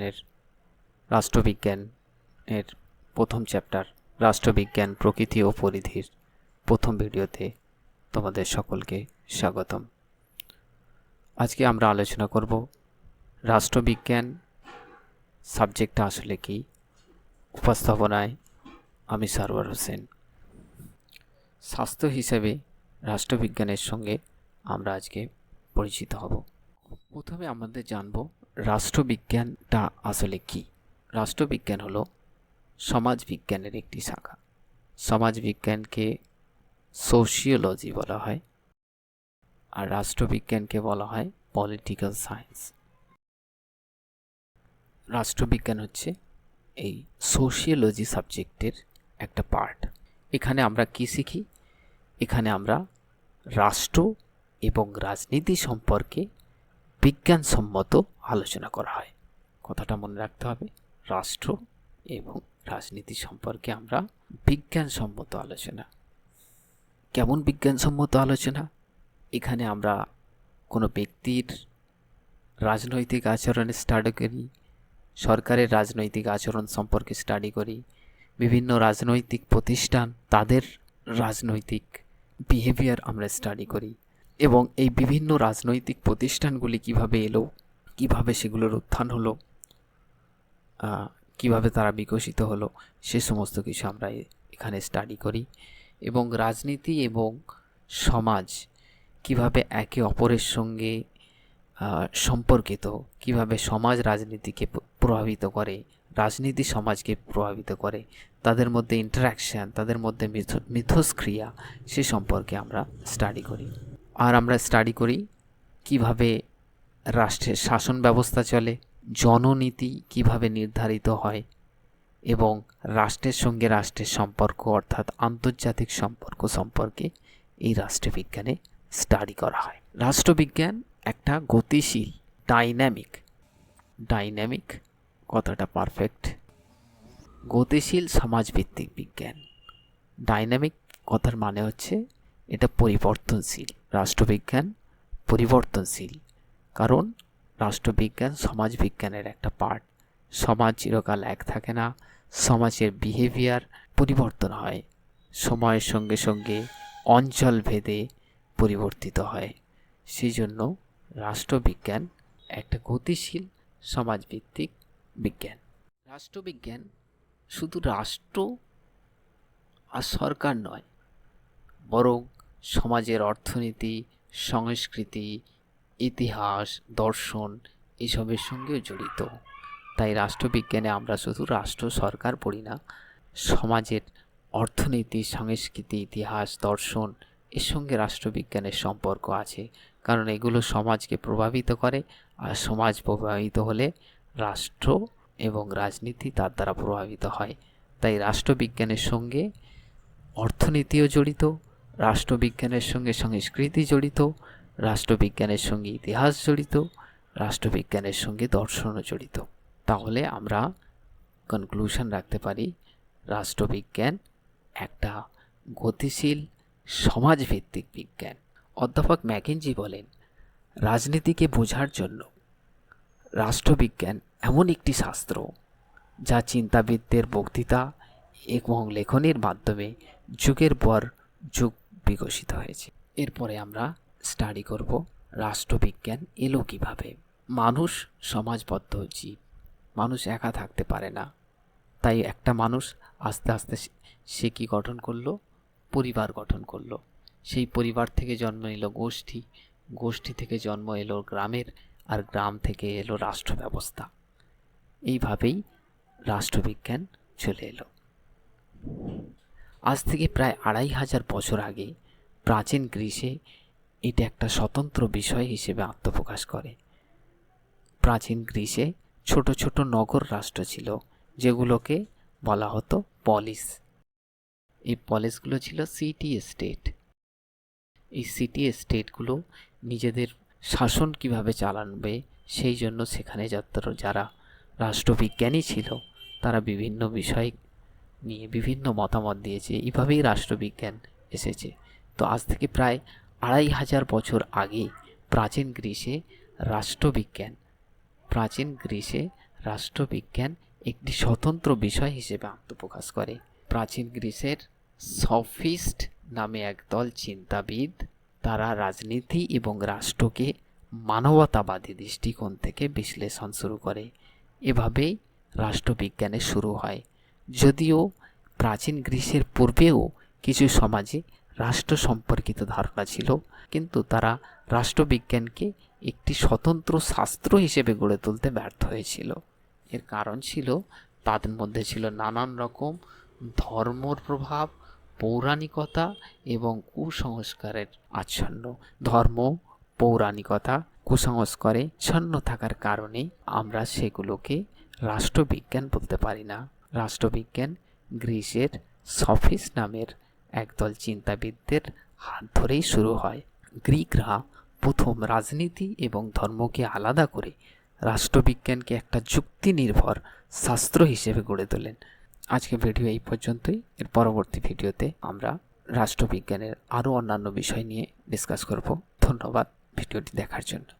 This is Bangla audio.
এর রাষ্ট্রবিজ্ঞান এর প্রথম চ্যাপ্টার রাষ্ট্রবিজ্ঞান, প্রকৃতি ও পরিধির প্রথম ভিডিওতে তোমাদের সকলকে স্বাগতম। আজকে আমরা আলোচনা করব রাষ্ট্রবিজ্ঞান সাবজেক্টটা আসলে কি? উপস্থাপনায় আমি সারওয়ার হোসেন। স্বাস্থ্য হিসেবে রাষ্ট্রবিজ্ঞানের সঙ্গে আমরা আজকে পরিচিত হব। প্রথমে আমাদের জানব রাষ্ট্রবিজ্ঞানটা আসলে কি? রাষ্ট্রবিজ্ঞান হলো সমাজবিজ্ঞানের একটি শাখা। সমাজবিজ্ঞানকে সোশিওলজি বলা হয় আর রাষ্ট্রবিজ্ঞানকে বলা হয় পলিটিক্যাল সায়েন্স রাষ্ট্রবিজ্ঞান হচ্ছে এই সোশিওলজি সাবজেক্টের একটা পার্ট এখানে আমরা কি শিখি? এখানে আমরা রাষ্ট্র এবং রাজনীতি সম্পর্কে বিজ্ঞানসম্মত আলোচনা করা হয়। কথাটা মনে রাখতে হবে, রাষ্ট্র এবং রাজনীতি সম্পর্কে আমরা বিজ্ঞানসম্মত আলোচনা। কেমন বিজ্ঞানসম্মত আলোচনা? এখানে আমরা কোনো ব্যক্তির রাজনৈতিক আচরণ স্টাডি করি, সরকারের রাজনৈতিক আচরণ সম্পর্কে স্টাডি করি, বিভিন্ন রাজনৈতিক প্রতিষ্ঠান, তাদের রাজনৈতিক বিহেভিয়ার আমরা স্টাডি করি এবং এই বিভিন্ন রাজনৈতিক প্রতিষ্ঠানগুলি কীভাবে এলো কীভাবে সেগুলোর উত্থান হলো কীভাবে তারা বিকশিত হলো, সে সমস্ত কিছু আমরা এখানে স্টাডি করি। এবং রাজনীতি এবং সমাজ কীভাবে একে অপরের সঙ্গে সম্পর্কিত, কীভাবে সমাজ রাজনীতিকে প্রভাবিত করে, রাজনীতি সমাজকে প্রভাবিত করে, তাদের মধ্যে ইন্টারাকশান তাদের মধ্যে মিথ- মিথস্ক্রিয়া, সে সম্পর্কে আমরা স্টাডি করি। আর আমরা স্টাডি করি কীভাবে রাষ্ট্রের শাসন ব্যবস্থা চলে, জননীতি কীভাবে নির্ধারিত হয় এবং রাষ্ট্রের সঙ্গে রাষ্ট্রের সম্পর্ক অর্থাৎ আন্তর্জাতিক সম্পর্ক সম্পর্কে এই রাষ্ট্রবিজ্ঞানে স্টাডি করা হয়। রাষ্ট্রবিজ্ঞান একটা গতিশীল ডাইনামিক ডাইনামিক কথাটা পারফেক্ট গতিশীল সমাজভিত্তিক বিজ্ঞান। ডাইনামিক কথার মানে হচ্ছে এটা পরিবর্তনশীল। রাষ্ট্রবিজ্ঞান পরিবর্তনশীল। কারণ রাষ্ট্রবিজ্ঞান সমাজবিজ্ঞানের একটা পার্ট সমাজ চিরকাল এক থাকে না, সমাজের বিহেভিয়ার পরিবর্তন হয়, সময়ের সঙ্গে সঙ্গে অঞ্চল ভেদে পরিবর্তিত হয়। সেই জন্য রাষ্ট্রবিজ্ঞান একটা গতিশীল সমাজভিত্তিক বিজ্ঞান। রাষ্ট্রবিজ্ঞান শুধু রাষ্ট্র আর সরকার নয়, বরং সমাজের অর্থনীতি, সংস্কৃতি ইতিহাস, দর্শন এসবের সঙ্গেও জড়িত। তাই রাষ্ট্রবিজ্ঞানে আমরা শুধু রাষ্ট্র, সরকার পড়ি না, সমাজের অর্থনীতি, সংস্কৃতি, ইতিহাস, দর্শন এর সঙ্গে রাষ্ট্রবিজ্ঞানের সম্পর্ক আছে। কারণ এগুলো সমাজকে প্রভাবিত করে আর সমাজ প্রভাবিত হলে রাষ্ট্র এবং রাজনীতি তার দ্বারা প্রভাবিত হয়। তাই রাষ্ট্রবিজ্ঞানের সঙ্গে অর্থনীতিও জড়িত, রাষ্ট্রবিজ্ঞানের সঙ্গে সংস্কৃতি জড়িত রাষ্ট্রবিজ্ঞানের সঙ্গে ইতিহাস জড়িত, রাষ্ট্রবিজ্ঞানের সঙ্গে দর্শনও জড়িত। তাহলে আমরা কনক্লুশন রাখতে পারি, রাষ্ট্রবিজ্ঞান একটা গতিশীল সমাজভিত্তিক বিজ্ঞান। অধ্যাপক ম্যাকেনজি বলেন, রাজনীতিকে বোঝার জন্য রাষ্ট্রবিজ্ঞান এমন একটি শাস্ত্র যা চিন্তাবিদদের বক্তৃতা এবং লেখনের মাধ্যমে যুগের পর যুগ বিকশিত হয়েছে। এরপরে আমরা স্টাডি করব, রাষ্ট্রবিজ্ঞান এলো কীভাবে? মানুষ সমাজবদ্ধ জীব, মানুষ একা থাকতে পারে না। তাই একটা মানুষ আস্তে আস্তে সে- কি গঠন করল? পরিবার গঠন করল। সেই পরিবার থেকে জন্ম নিল গোষ্ঠী গোষ্ঠী থেকে জন্ম এলো গ্রামের আর গ্রাম থেকে এলো রাষ্ট্র ব্যবস্থা এইভাবেই রাষ্ট্রবিজ্ঞান চলে এলো। আজ থেকে প্রায় আড়াই হাজার বছর আগে প্রাচীন গ্রীসে এটা একটা স্বতন্ত্র বিষয় হিসেবে আত্মপ্রকাশ করে। প্রাচীন গ্রীসে ছোট ছোট নগর রাষ্ট্র ছিল, যেগুলোকে বলা হতো পলিস। এই পলিসগুলো ছিল সিটি স্টেট এই সিটি স্টেটগুলো নিজেদের শাসন কীভাবে চালানবে, সেই জন্য সেখানে যারা রাষ্ট্রবিজ্ঞানী ছিল, তারা বিভিন্ন বিষয় নিয়ে বিভিন্ন মতামত দিয়েছে। এইভাবেই রাষ্ট্রবিজ্ঞান এসেছে। তো আজ থেকে প্রায় আড়াই হাজার বছর আগে প্রাচীন গ্রীসে রাষ্ট্রবিজ্ঞান, প্রাচীন গ্রীসে রাষ্ট্রবিজ্ঞান একটি স্বতন্ত্র বিষয় হিসেবে আত্মপ্রকাশ করে। প্রাচীন গ্রিসের সফিস্ট নামে একদল চিন্তাবিদ, তারা রাজনীতি এবং রাষ্ট্রকে মানবতাবাদী দৃষ্টিকোণ থেকে বিশ্লেষণ শুরু করে। এভাবেই রাষ্ট্রবিজ্ঞানের শুরু হয়। যদিও প্রাচীন গ্রিসের পূর্বেও কিছু সমাজে রাষ্ট্র সম্পর্কিত ধারণা ছিল, কিন্তু তারা রাষ্ট্রবিজ্ঞানকে একটি স্বতন্ত্র শাস্ত্র হিসেবে গড়ে তুলতে ব্যর্থ হয়েছিল। এর কারণ ছিল, তাদের মধ্যে ছিল নানান রকম ধর্মর প্রভাব, পৌরাণিকতা এবং কুসংস্কারের আচ্ছন্ন। ধর্ম, পৌরাণিকতা, কুসংস্কারে ছন্ন থাকার কারণে আমরা সেগুলোকে রাষ্ট্রবিজ্ঞান বলতে পারি না। রাষ্ট্রবিজ্ঞান গ্রিসের সফিস নামের একদল চিন্তাবিদদের হাত ধরেই শুরু হয়। গ্রিকরা প্রথম রাজনীতি এবং ধর্মকে আলাদা করে রাষ্ট্রবিজ্ঞানকে একটা যুক্তি নির্ভর শাস্ত্র হিসেবে গড়ে তোলেন। আজকে ভিডিও এই পর্যন্তই। এর পরবর্তী ভিডিওতে আমরা রাষ্ট্রবিজ্ঞানের আরও অন্যান্য বিষয় নিয়ে ডিসকাস করব। ধন্যবাদ ভিডিওটি দেখার জন্য।